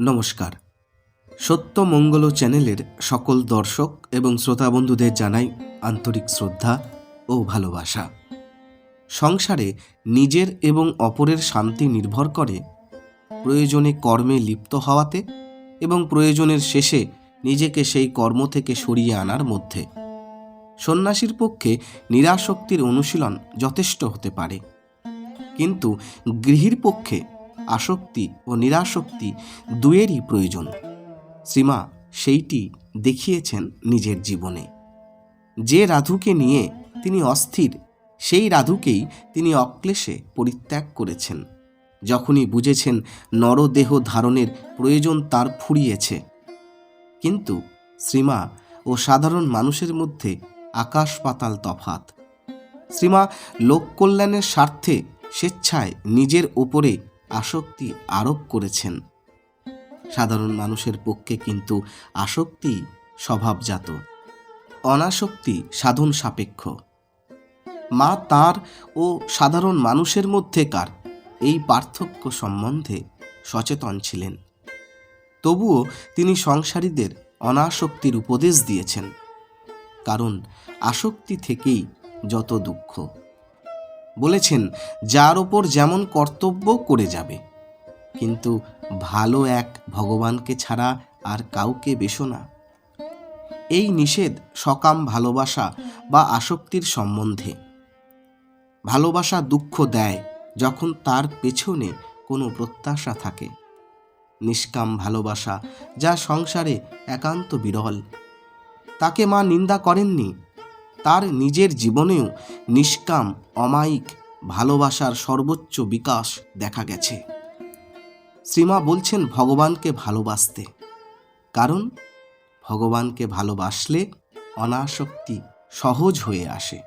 নমস্কার। সত্য মঙ্গল চ্যানেলের সকল দর্শক এবং শ্রোতা বন্ধুদের জানাই আন্তরিক শ্রদ্ধা ও ভালোবাসা। সংসারে নিজের এবং অপরের শান্তি নির্ভর করে প্রয়োজনে কর্মে লিপ্ত হওয়াতে এবং প্রয়োজনের শেষে নিজেকে সেই কর্ম থেকে সরিয়ে আনার মধ্যে। সন্ন্যাসীর পক্ষে নিরাসক্তির অনুশীলন যথেষ্ট হতে পারে। কিন্তু গৃহীর পক্ষে আসক্তি ও নিরাসক্তি দুয়েরই প্রয়োজন। শ্রীমা সেইটি দেখিয়েছেন নিজের জীবনে। যে রাধুকে নিয়ে তিনি অস্থির, সেই রাধুকেই তিনি অক্লেশে পরিত্যাগ করেছেন। যখনই বুঝেছেন নরদেহ ধারণের প্রয়োজন তার ফুরিয়েছে। কিন্তু শ্রীমা ও সাধারণ মানুষের মধ্যে আকাশ পাতাল তফাত শ্রীমা লোক কল্যাণের স্বার্থে স্বেচ্ছায় নিজের ওপরে আসক্তি আরোপ করেছেন। সাধারণ মানুষের পক্ষে কিন্তু আসক্তি স্বভাবজাত। অনাসক্তি সাধন সাপেক্ষ। মা তার ও সাধারণ মানুষের মধ্যেকার এই পার্থক্য সম্বন্ধে সচেতন ছিলেন। তবুও তিনি সংসারীদের অনাসক্তির উপদেশ দিয়েছেন। কারণ আসক্তি থেকেই যত দুঃখ। বলেছেন, যার ওপর যেমন কর্তব্য করে যাবে। কিন্তু ভালো এক ভগবানকে ছাড়া আর কাউকে বেশো না। এই নিষেধ সকাম ভালোবাসা বা আসক্তির সম্বন্ধে। ভালোবাসা দুঃখ দেয় যখন তার পেছনে কোনো প্রত্যাশা থাকে। নিষ্কাম ভালোবাসা যা সংসারে একান্ত বিরল। তাকে মা নিন্দা করেননি তার নিজের জীবনেও নিষ্কাম, অমায়িক ভালোবাসার সর্বোচ্চ বিকাশ দেখা গেছে। শ্রীমা বলছেন ভগবানকে ভালোবাসতে। কারণ ভগবানকে ভালোবাসলে অনাসক্তি সহজ হয়ে আসে।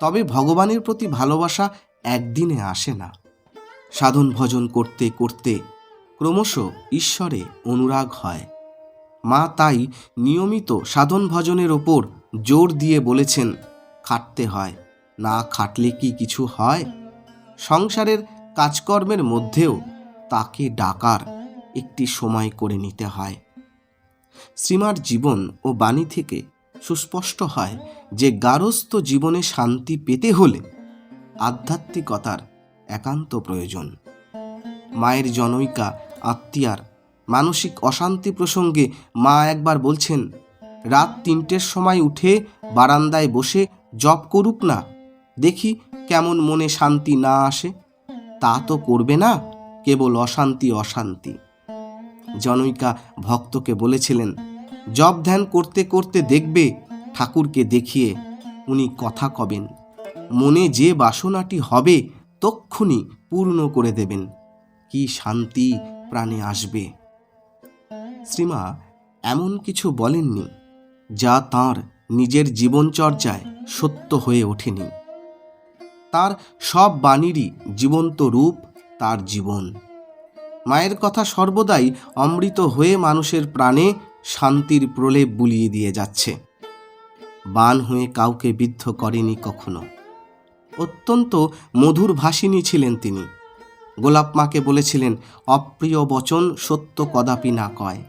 তবে ভগবানের প্রতি ভালোবাসা একদিনে আসে না। সাধন ভজন করতে করতে ক্রমশ ঈশ্বরে অনুরাগ হয়। মা তাই নিয়মিত সাধন ভজনের ওপর জোর দিয়ে বলেছেন খাটতে হয়, না খাটলে কি কিছু হয়? সংসারের কাজকর্মের মধ্যেও তাকে ডাকার একটি সময় করে নিতে হয়। শ্রীমার জীবন ও বাণী থেকে সুস্পষ্ট হয় যে, গারস্থ জীবনে শান্তি পেতে হলে আধ্যাত্মিকতার একান্ত প্রয়োজন। মায়ের জনৈকা, আত্মীয়ার মানসিক অশান্তি প্রসঙ্গে মা একবার বলছেন রাত তিনটের সময় উঠে বারান্দায় বসে জপ করুক না। দেখি কেমন মনে শান্তি না আসে। তা তো করবে না, কেবল অশান্তি অশান্তি। জনৈকা ভক্তকে বলেছিলেন, জপ ধ্যান করতে করতে দেখবে, ঠাকুরকে দেখিয়ে উনি কথা কবেন। মনে যে বাসনাটি হবে, তক্ষুনি পূর্ণ করে দেবেন। কি শান্তি প্রাণে আসবে। শ্রীমা এমন কিছু বলেননি। যা তার নিজের জীবনচর্যায় সত্য হয়ে ওঠেনি। তার সব বাণীরই জীবন্ত রূপ তার জীবন। মায়ের কথা সর্বদাই অমৃত হয়ে মানুষের প্রাণে শান্তির প্রলেপ বুলিয়ে দিয়ে যাচ্ছে। বান হয়ে কাউকে বিদ্ধ করেনি কখনো। অত্যন্ত মধুর ভাষিনী ছিলেন তিনি। গোলাপ মাকে বলেছিলেন, অপ্রিয় বচন সত্য কদাপি না কয়।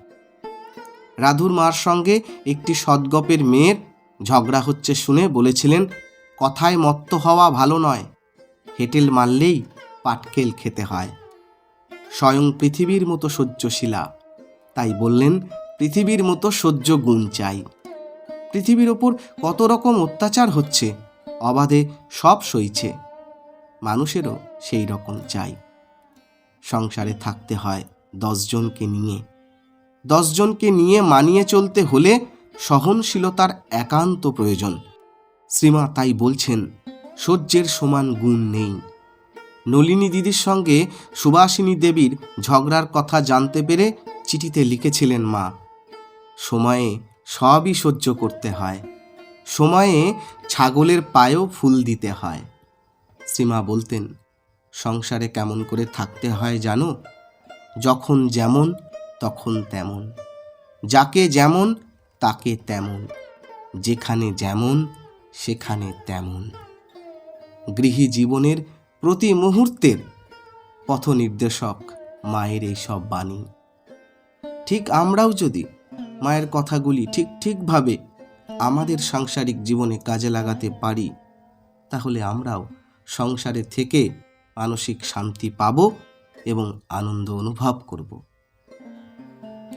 রাধুর মার সঙ্গে একটি সদ্গপের মেয়ের ঝগড়া হচ্ছে শুনে বলেছিলেন, কথায় মত্ত হওয়া ভালো নয়। হেটেল মারলেই পাটকেল খেতে হয়। স্বয়ং পৃথিবীর মতো সহ্যশীলা তাই বললেন, পৃথিবীর মতো সহ্য গুণ চাই। পৃথিবীর ওপর কত রকম অত্যাচার হচ্ছে, অবাধে সব সইছে। মানুষেরও সেই রকম চাই। সংসারে থাকতে হয় দশজনকে নিয়ে। দশজনকে নিয়ে মানিয়ে চলতে হলে সহনশীলতার একান্ত প্রয়োজন। শ্রীমা তাই বলছেন, সহ্যের সমান গুণ নেই। নলিনী দিদির সঙ্গে সুভাষিনী দেবীর ঝগড়ার কথা জানতে পেরে চিঠিতে লিখেছিলেন মা, সময়ে সবই সহ্য করতে হয়। সময়ে ছাগলের পায়েও ফুল দিতে হয়। শ্রীমা বলতেন, সংসারে কেমন করে থাকতে হয় জানো? যখন যেমন তখন তেমন। যাকে যেমন, তাকে তেমন। যেখানে যেমন, সেখানে তেমন। গৃহী জীবনের প্রতি মুহূর্তের পথ নির্দেশক মায়ের এই সব বাণী। ঠিক আমরাও যদি মায়ের কথাগুলি ঠিক ঠিকভাবে আমাদের সাংসারিক জীবনে কাজে লাগাতে পারি, তাহলে আমরাও সংসারে থেকে মানসিক শান্তি পাব এবং আনন্দ অনুভব করব।